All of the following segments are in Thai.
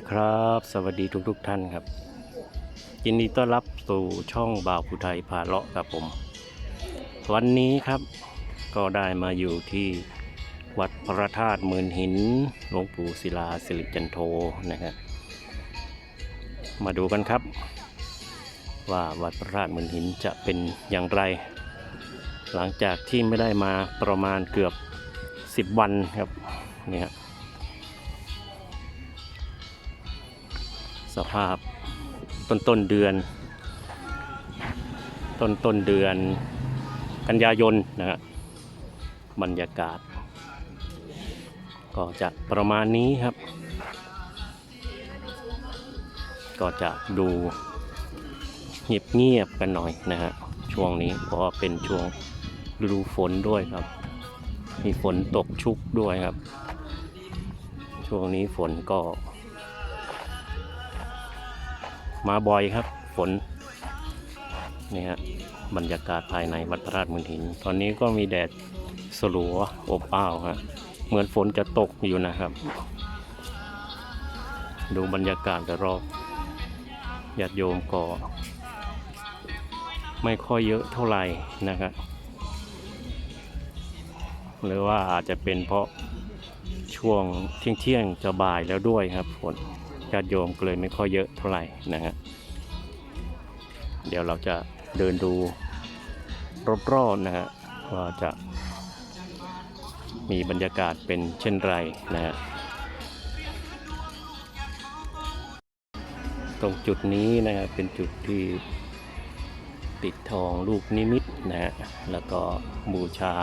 วัสดีครับ สวัสดีทุกทุกๆท่านครับ ยินดีต้อนรับสู่ช่องบ่าวผู้ไทยพาเลาะครับผม วันนี้ครับก็ได้มาอยู่ที่วัดพระธาตุหมื่นหินหลวงปู่ศิลาสิริจันโทนะครับมาดูกันครับ ว่าวัดพระธาตุหมื่นหินจะเป็นอย่างไร หลังจากที่ไม่ได้มาประมาณเกือบ 10 วันครับนี่ย สภาพต้นต้นเดือน ต้นต้นเดือนกันยายนนะฮะบรรยากาศ ก็จะประมาณนี้ครับ ก็จะดูเงียบเงียบกันหน่อยนะฮะช่วงนี้เพราะเป็นช่วงฤดูฝนด้วยครับ มีฝนตกชุกด้วยครับ ช่วงนี้ฝนก็ มาบ่อยครับ ฝนนี่ฮะบรรยากาศภายในวัดพระราชมืนหิน ตอนนี้ก็มีแดดสลัวอบอ้าวฮะเหมือนฝนจะตกอยู่นะครับ ดูบรรยากาศแต่รอบญาติโยมก็ไม่ค่อยเยอะเท่าไหร่นะครับหรือว่าอาจจะเป็นเพราะช่วงเที่ยงเที่ยงจะบ่ายแล้วด้วยครับฝน ญาติโยมก็เลยไม่ค่อยเยอะเท่าไหร่นะฮะเดี๋ยวเราจะเดินดูรอบๆนะฮะว่าจะมีบรรยากาศเป็นเช่นไรนะฮะตรงจุดนี้นะฮะเป็นจุดที่ปิดทองลูกนิมิตนะฮะแล้วก็บูชา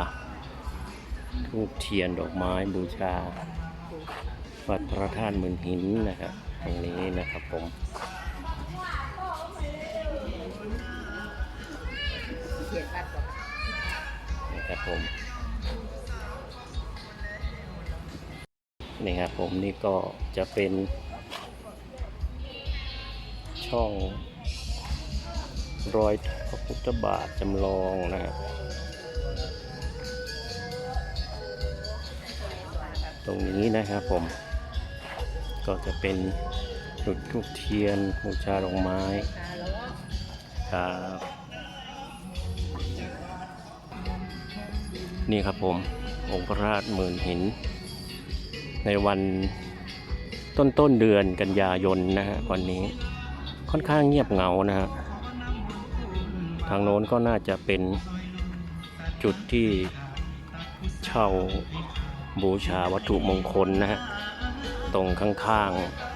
ทูบเทียนดอกไม้บูชาวัดพระธาตุหมืนหินนะครับ ตรงนี้นะครับผมนะครับผม นี่ครับผมนี่ก็จะเป็นช่องรอยพระพุทธบาทจำลองนะครับตรงนี้นะครับผม ก็จะเป็นจุดทูบเทียนบูชาดอกไม้ครับนี่ครับผม องค์พระราชหมื่นหิน ในวันต้นต้นเดือนกันยายนนะฮะวันนี้ค่อนข้างเงียบเหงานะฮะทางโน้นก็น่าจะเป็นจุดที่เช่าบูชาวัตถุมงคลนะฮะ ตรงข้างๆ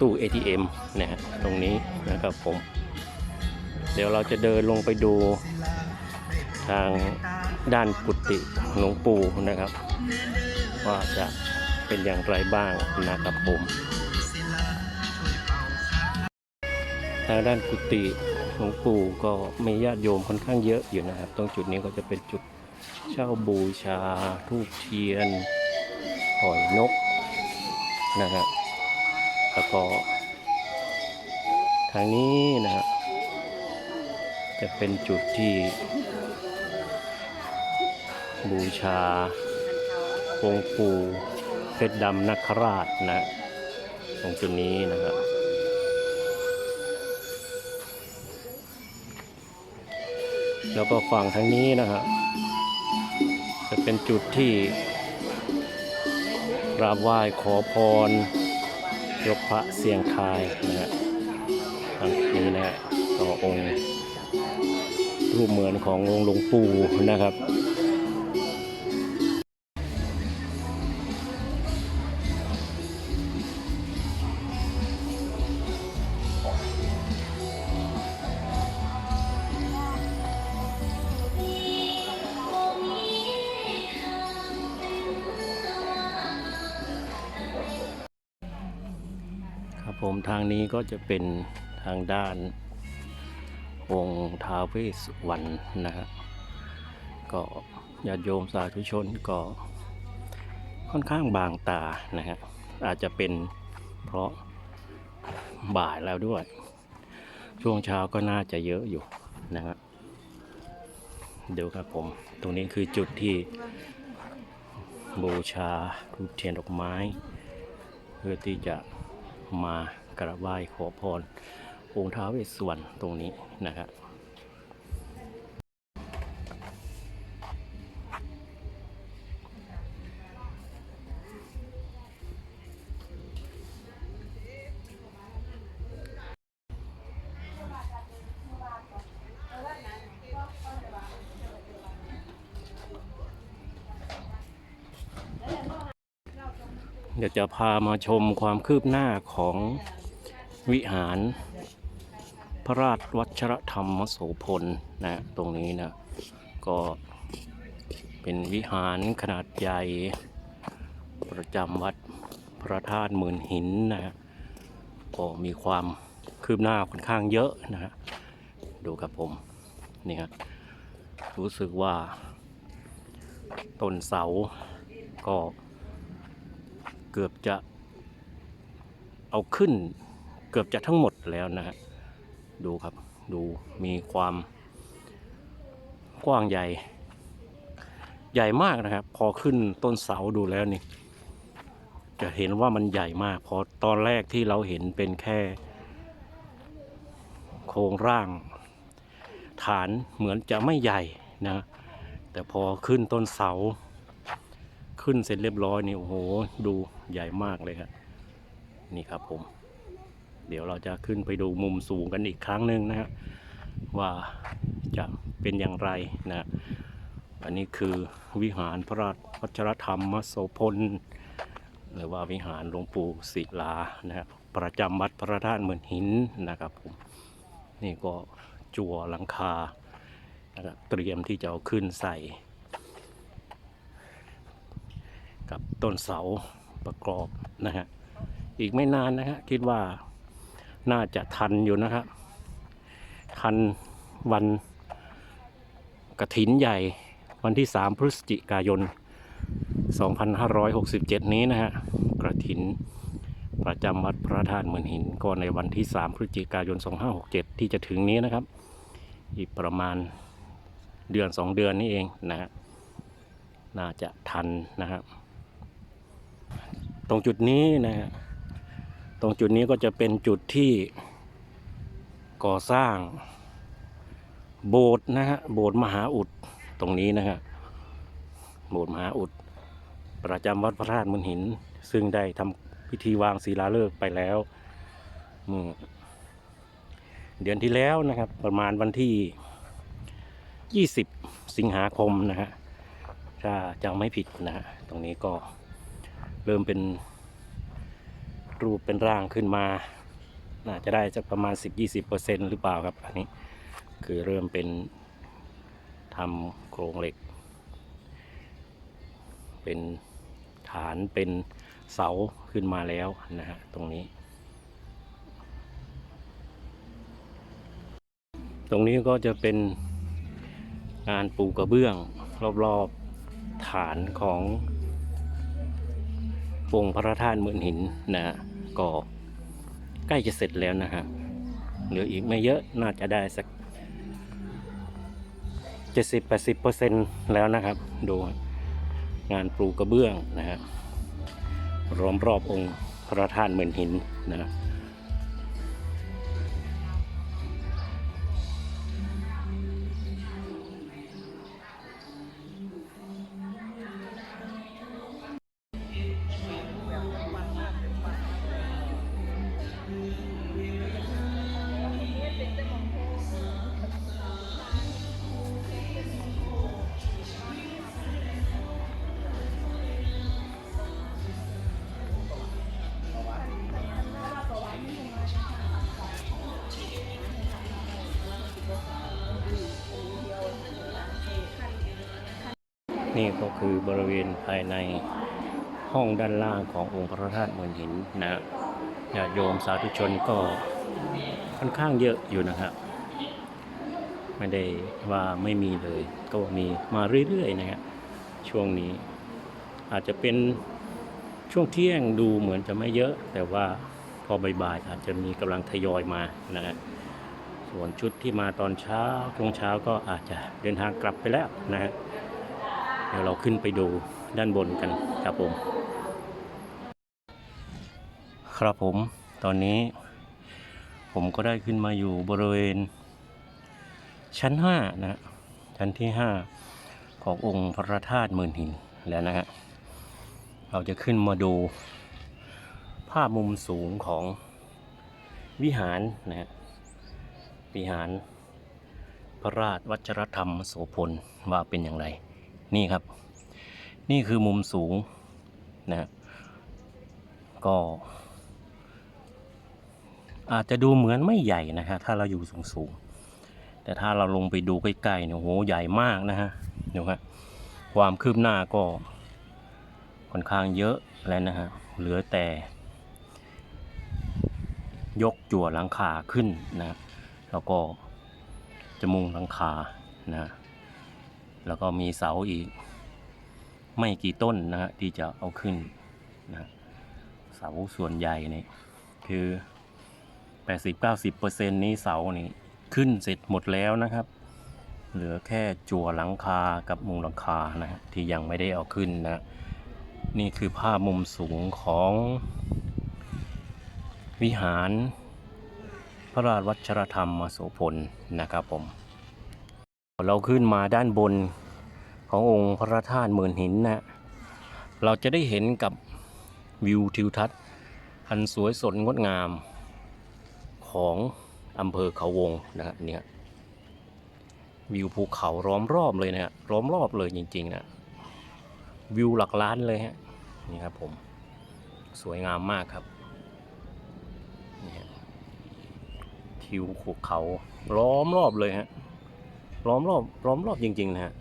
ตู้ ATM นะฮะตรงนี้นะครับผม เดี๋ยวเราจะเดินลงไปดูทางด้านกุฏิหลวงปู่นะครับ ว่าจะเป็นอย่างไรบ้างนะครับผม ทางด้านกุฏิหลวงปู่ก็มีญาติโยมค่อนข้างเยอะอยู่นะครับ ตรงจุดนี้ก็จะเป็นจุดเช่าบูชาทูบเทียน อยนกนะฮะแล้วก็ทางนี้นะฮะจะเป็นจุดที่ บูชาองค์ปู่เพชรดำนคราชนะตรงจุดนี้นะครับแล้วก็ฝั่งทางนี้นะฮะจะเป็นจุดที่ กราบไหว้ขอพร ยกพระเสียงทายนะฮะอันนี้นะฮะต่อองค์รูปเหมือนขององค์หลวงปู่นะครับ ผมทางนี้ก็จะเป็นทางด้านองค์ท้าวเวสสุวรรณนะฮะก็ญาติโยมสาธุชนก็ค่อนข้างบางตานะฮะอาจจะเป็นเพราะบ่ายแล้วด้วย ช่วงเช้าก็น่าจะเยอะอยู่นะฮะเดี๋ยวครับผม ตรงนี้คือจุดที่บูชาทูบเทียนดอกไม้ เพื่อที่จะ มากราบไหว้ขอพรองค์ท้าวเวสสวรรณตรงนี้นะครับ เดี๋ยวจะพามาชมความคืบหน้าของวิหาร พระราชวัชรธรรมโสพลนะตรงนี้นะก็เป็นวิหารขนาดใหญ่ ประจำวัดพระธาตุหมื่นหินนะฮะก็มีความคืบหน้าค่อนข้างเยอะนะฮะดูครับผมนี่ฮะรู้สึกว่าต้นเสาก็ เกือบจะเอาขึ้น เกือบจะทั้งหมดแล้วนะฮะดูครับดูมีความกว้างใหญ่ ใหญ่มากนะครับ พอขึ้นต้นเสาดูแล้วนี่ จะเห็นว่ามันใหญ่มากพอตอนแรกที่เราเห็นเป็นแค่ โครงร่าง ฐานเหมือนจะไม่ใหญ่นะ แต่พอขึ้นต้นเสา ขึ้นเสร็จเรียบร้อยนี่โอ้โหดู ใหญ่มากเลยครับนี่ครับผม เดี๋ยวเราจะขึ้นไปดูมุมสูงกันอีกครั้งหนึ่งนะฮะว่าจะเป็นอย่างไรนะอันนี้คือวิหารพระราชวัชรธรรมโสพลหรือว่าวิหารหลวงปู่ศิลานะฮะประจำวัดพระธาตุเหมือนหินนะครับผมนี่ก็จั่วหลังคานะครับเตรียมที่จะเอาขึ้นใส่ กับต้นเสา ประกอบนะฮะอีกไม่นานนะฮะคิดว่าน่าจะทันอยู่นะครับทันวันกระถินใหญ่วันที่ 3 พฤศจิกายน 2567 นี้นะฮะกระถินประจำวัดพระธาตุเหมือนหิน ก็ในวันที่ 3 พฤศจิกายน 2567 ที่จะถึงนี้นะครับ อีกประมาณเดือน 2 เดือนนี้เองนะฮะน่าจะทันนะครับ ตรงจุดนี้นะฮะตรงจุดนี้ก็จะเป็นจุดที่ก่อสร้าง โบสถ์นะฮะโบสถ์มหาอุดตรงนี้นะฮะโบสถ์มหาอุด ประจำวัดพระธาตุมุนหิน ซึ่งได้ทำพิธีวางศิลาฤกษ์ไปแล้วเมื่อเดือนที่แล้วนะครับ ประมาณวันที่ 20 สิงหาคมนะฮะถ้าจำไม่ผิดนะฮะตรงนี้ก็ เริ่มเป็นรูปเป็นร่างขึ้นมา น่าจะได้สักประมาณ 10-20%หรือเปล่าครับอันนี้คือเริ่มเป็นทำโครงเหล็ก เป็นฐานเป็นเสาขึ้นมาแล้วนะฮะตรงนี้ ตรงนี้ก็จะเป็นงานปูกระเบื้องรอบๆฐานของ องพระธาตุเหมือนหินนะก็ใกล้จะเสร็จแล้วนะฮะเหลืออีกไม่เยอะน่าจะได้สัก70-80%แล้วนะครับ ดูงานปลูกกระเบื้องนะฮะล้อมรอบองค์พระธาตุเหมือนหินนะ นี่ก็คือบริเวณภายในห้องด้านล่างขององค์พระธาตุมือนหินนะญาติโยมสาธุชนก็ค่อนข้างเยอะอยู่นะครับไม่ได้ว่าไม่มีเลย ก็มีมาเรื่อยๆนะฮะช่วงนี้ อาจจะเป็นช่วงเที่ยงดูเหมือนจะไม่เยอะ แต่ว่าพอบ่ายๆอาจจะมีกำลังทยอยมานะฮะส่วนชุดที่มาตอนเช้าช่วงเช้าก็อาจจะเดินทางกลับไปแล้วนะฮะ เดี๋ยวเราขึ้นไปดูด้านบนกันครับผม ครับผมตอนนี้ผมก็ได้ขึ้นมาอยู่บริเวณ ชั้นห้านะชั้นที่ห้าขององค์พระธาตุหมื่นหินแล้วนะฮะเราจะขึ้นมาดูภาพมุมสูงของวิหารนะฮะวิหารพระราชวัชรธรรมโสพลว่าเป็นอย่างไร นี่ครับ นี่คือมุมสูงนะฮะก็ อาจจะดูเหมือนไม่ใหญ่นะฮะถ้าเราอยู่สูงสูงแต่ถ้าเราลงไปดูใกล้ๆเนี่ยโหใหญ่มากนะฮะดูครับความคืบหน้าก็ค่อนข้างเยอะแล้วนะฮะเหลือแต่ ยกจั่วหลังคาขึ้นนะแล้วก็จะมุงหลังคานะ แล้วก็มีเสาอีก ไม่กี่ต้นนะฮะที่จะเอาขึ้นนะเสาส่วนใหญ่เนี่ยคือ80-90%นี้เสานี่ขึ้นเสร็จหมดแล้วนะครับ เหลือแค่จั่วหลังคากับมุงหลังคานะฮะที่ยังไม่ได้เอาขึ้นนะนี่คือภาพมุมสูงของวิหารพระราชวัชรธรรมโสพลนะครับผม เราขึ้นมาด้านบนขององค์พระธาตุหมื่นหินนะ เราจะได้เห็นกับวิวทิวทัศน์ อันสวยสดงดงามของอำเภอเขาวงนะฮะเนี่ยวิวภูเขาล้อมรอบเลยนะฮะล้อมรอบเลยจริงๆนะวิวหลักล้านเลยฮะนี่ครับผมสวยงามมากครับนี่ฮะทิวภูเขาล้อมรอบเลยฮะ ล้อมรอบล้อมรอบจริง ๆ นะฮะ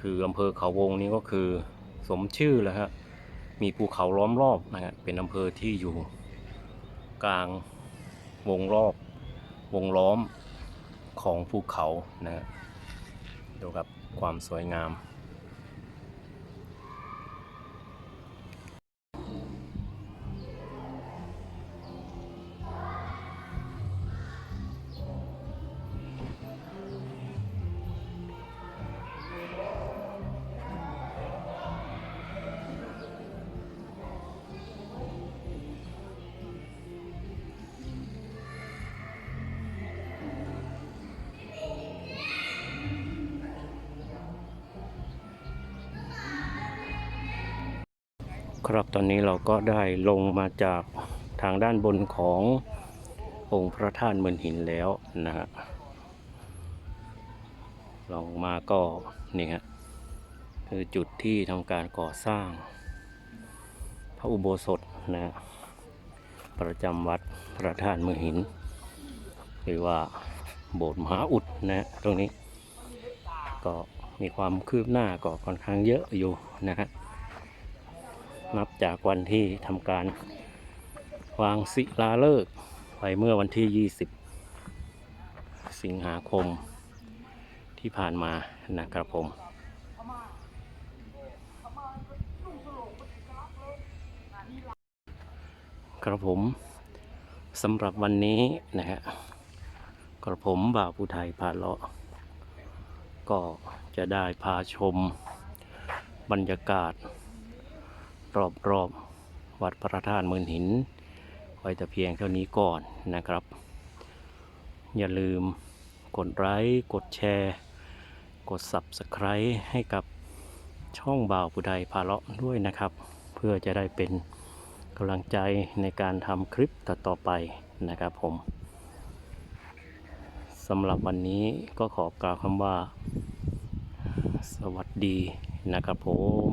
คืออำเภอเขาวงนี้ก็คือสมชื่อแล้วฮะ มีภูเขาล้อมรอบนะฮะ เป็นอำเภอที่อยู่ กลางวงรอบ วงล้อมของภูเขานะฮะ ดูครับความสวยงาม ครับตอนนี้เราก็ได้ลงมาจากทางด้านบนขององค์พระธาตุเมืองหินแล้วนะฮะลงมาก็นี่ฮะคือจุดที่ทำการก่อสร้าง พระอุโบสถนะฮะประจำวัดพระธาตุเมืองหิน หรือว่าโบสถ์มหาอุดนะฮะตรงนี้ ก็มีความคืบหน้าก็ค่อนข้างเยอะอยู่นะฮะ นับจากวันที่ทำการวางศิลาฤกษ์ไปเมื่อวันที่ 20 สิงหาคมที่ผ่านมานะครับผมครับผมสำหรับวันนี้นะฮะกระผมบ่าวผู้ไทยพาเลาะ ก็จะได้พาชมบรรยากาศ รอบรอบวัดพระธาตุเมืองหิน ไว้แต่เพียงเท่านี้ก่อนนะครับ อย่าลืมกดไลค์กดแชร์ กด Subscribe ให้กับช่องบ่าวผู้ใดพาเลาะด้วยนะครับ เพื่อจะได้เป็นกำลังใจในการทำคลิปต่อๆไปนะครับผมสำหรับวันนี้ก็ขอกล่าวคำว่า สวัสดีนะครับผม